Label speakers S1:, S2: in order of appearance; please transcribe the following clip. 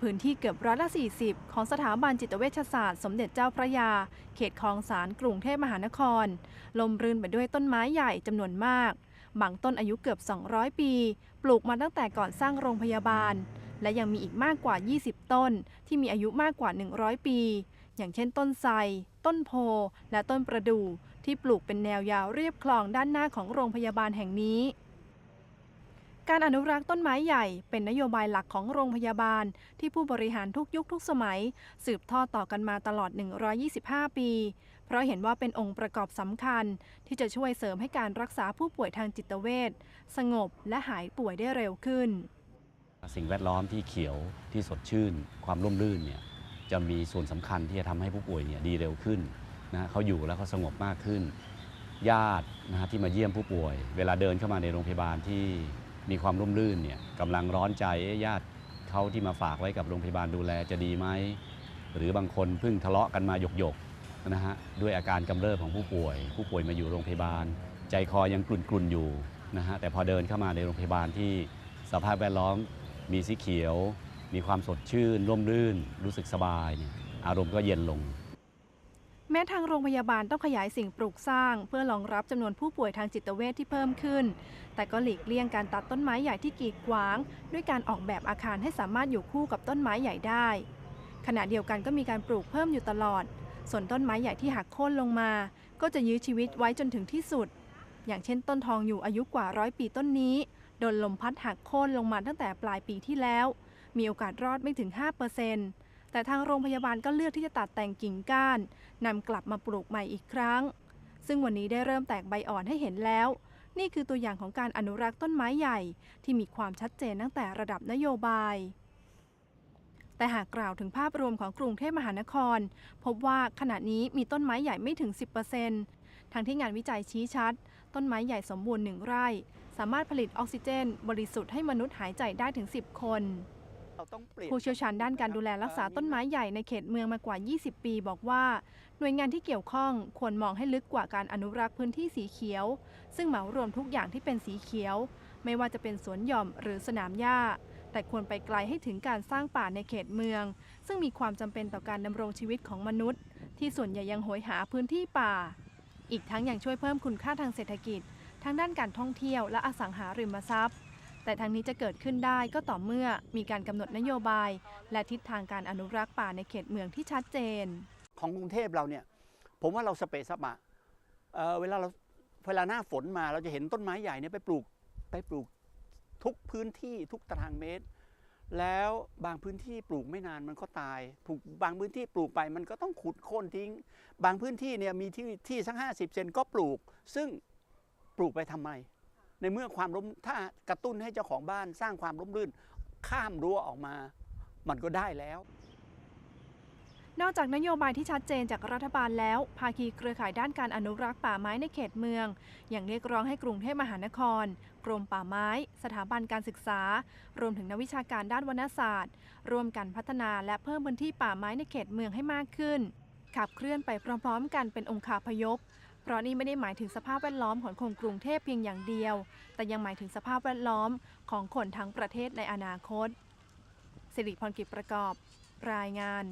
S1: พื้นที่เกือบร้อยละ 40 ของสถาบันจิตเวชศาสตร์สมเด็จเจ้าพระยา เขตคลองสารกรุงเทพมหานคร ลมรื่นไปด้วยต้นไม้ใหญ่จำนวนมาก บางต้นอายุเกือบ 200 ปี ปลูกมาตั้งแต่ก่อนสร้างโรงพยาบาล และยังมีอีกมากกว่า 20 ต้น ที่มีอายุมากกว่า 100 ปี อย่างเช่นต้นไทร ต้นโพ และต้นประดู่ที่ปลูกเป็นแนวยาวเรียบคลองด้านหน้าของโรงพยาบาลแห่งนี้ การอนุรักษ์ต้นไม้ใหญ่เป็นนโยบายหลักของโรงพยาบาล ที่ผู้บริหารทุกยุคทุกสมัย สืบทอดต่อกันมาตลอด 125 ปี เพราะเห็นว่าเป็นองค์ประกอบสำคัญ ที่จะช่วยเสริมให้การรักษาผู้ป่วยทางจิตเวชสงบและหายป่วยได้เร็วขึ้น
S2: สิ่งแวดล้อมที่เขียวที่สดชื่น ความร่มรื่นเนี่ยจะมีส่วนสำคัญที่จะทำให้ผู้ป่วยเนี่ยดีเร็วขึ้นนะเขาอยู่แล้วเขาสงบมากขึ้น ญาตินะฮะที่มาเยี่ยมผู้ป่วย เวลาเดินเข้ามาในโรงพยาบาลที่ มีความร่มรื่นเนี่ยกำลังร้อนใจญาติเขาที่มาฝากไว้กับโรงพยาบาลดูแลจะดีไหมหรือบางคนเพิ่งทะเลาะกันมาหยกๆนะฮะด้วยอาการกำเริบของผู้ป่วย ผู้ป่วยมาอยู่โรงพยาบาล ใจคอยังกลุ่นๆอยู่นะฮะแต่พอเดินเข้ามาในโรงพยาบาลที่สภาพแวดล้อมมีสีเขียว มีความสดชื่นร่มรื่น รู้สึกสบายเนี่ยอารมณ์ก็เย็นลง
S1: แม้ทางโรงพยาบาลต้องขยายสิ่งปลูกสร้าง เพื่อรองรับจำนวนผู้ป่วยทางจิตเวชที่เพิ่มขึ้น แต่ก็หลีกเลี่ยงการตัดต้นไม้ใหญ่ที่กีดขวาง ด้วยการออกแบบอาคารให้สามารถอยู่คู่กับต้นไม้ใหญ่ได้ ขณะเดียวกันก็มีการปลูกเพิ่มอยู่ตลอด ส่วนต้นไม้ใหญ่ที่หักโค่นลงมา ก็จะยื้อชีวิตไว้จนถึงที่สุด อย่างเช่นต้นทองอยู่อายุกว่าร้อยปีต้นนี้โดนลมพัดหักโค่นลงมาตั้งแต่ปลายปีที่แล้ว มีโอกาสรอดไม่ถึง 5% แต่ทางโรงพยาบาลก็เลือกที่จะตัดแต่งกิ่งก้านนำกลับมาปลูกใหม่อีกครั้ง ซึ่งวันนี้ได้เริ่มแตกใบอ่อนให้เห็นแล้ว นี่คือตัวอย่างของการอนุรักษ์ต้นไม้ใหญ่ ที่มีความชัดเจนตั้งแต่ระดับนโยบาย แต่หากกล่าวถึงภาพรวมของกรุงเทพมหานคร พบว่าขณะนี้มีต้นไม้ใหญ่ไม่ถึง 10%ทั้งที่งานวิจัยชี้ชัด ต้นไม้ใหญ่สมบูรณ์หนึ่งไร่ สามารถผลิตออกซิเจน บริสุทธิ์ให้มนุษย์หายใจได้ถึง 10 คน ผู้เชี่ยวชาญด้านการดูแลรักษาต้นไม้ใหญ่ในเขตเมืองมากว่า 20 ปี บอกว่า หน่วยงานที่เกี่ยวข้องควรมองให้ลึกกว่าการอนุรักษ์พื้นที่สีเขียว ซึ่งเหมารวมทุกอย่างที่เป็นสีเขียว ไม่ว่าจะเป็นสวนหย่อมหรือสนามหญ้า แต่ควรไปไกลให้ถึงการสร้างป่าในเขตเมือง ซึ่งมีความจำเป็นต่อการดำรงชีวิตของมนุษย์ ที่ส่วนใหญ่ยังโหยหาพื้นที่ป่า อีกทั้งยังช่วยเพิ่มคุณค่าทางเศรษฐกิจทั้งด้านการท่องเที่ยวและอสังหาริมทรัพย์ แต่ทางนี้จะเกิดขึ้นได้ก็ต่อเมื่อมีการกำหนดนโยบาย และทิศทางการอนุรักษ์ป่าในเขตเมืองที่ชัดเจน
S3: ของกรุงเทพเราเนี่ยผมว่าเราสเปซซับอะเเวลาเราเวลาหน้าฝนมาเราจะเห็นต้นไม้ใหญ่เนี่ยไปปลูกไปปลูกทุกพื้นที่ทุกตารางเมตร แล้วบางพื้นที่ปลูกไม่นานมันก็ตายปลูกบางพื้นที่ปลูกไปมันก็ต้องขุดโค่นทิ้ง บางพื้นที่เนี่ยมีที่ที่สักห้าสิบเซนก็ปลูก ซึ่งปลูกไปทำไม ในเมื่อความร่มถ้ากระตุ้นให้เจ้าของบ้านสร้างความร่มรื่น ข้ามรั้วออกมา มันก็ได้แล้ว
S1: นอกจากนโยบายที่ชัดเจนจากรัฐบาลแล้ว ภาคีเครือข่ายด้านการอนุรักษ์ป่าไม้ในเขตเมือง อย่างเรียกร้องให้กรุงเทพมหานคร กรมป่าไม้ สถาบันการศึกษา รวมถึงนักวิชาการด้านวรรณศาสตร์ ร่วมกันพัฒนาและเพิ่มพื้นที่ป่าไม้ในเขตเมืองให้มากขึ้น ขับเคลื่อนไปพร้อมๆ กันเป็นองค์คาพยพ เพราะนี่ไม่ได้หมายถึงสภาพแวดล้อมของคนกรุงเทพเพียงอย่างเดียว แต่ยังหมายถึงสภาพแวดล้อมของคนทั้งประเทศในอนาคตสิริพรกิจประกอบ รายงาน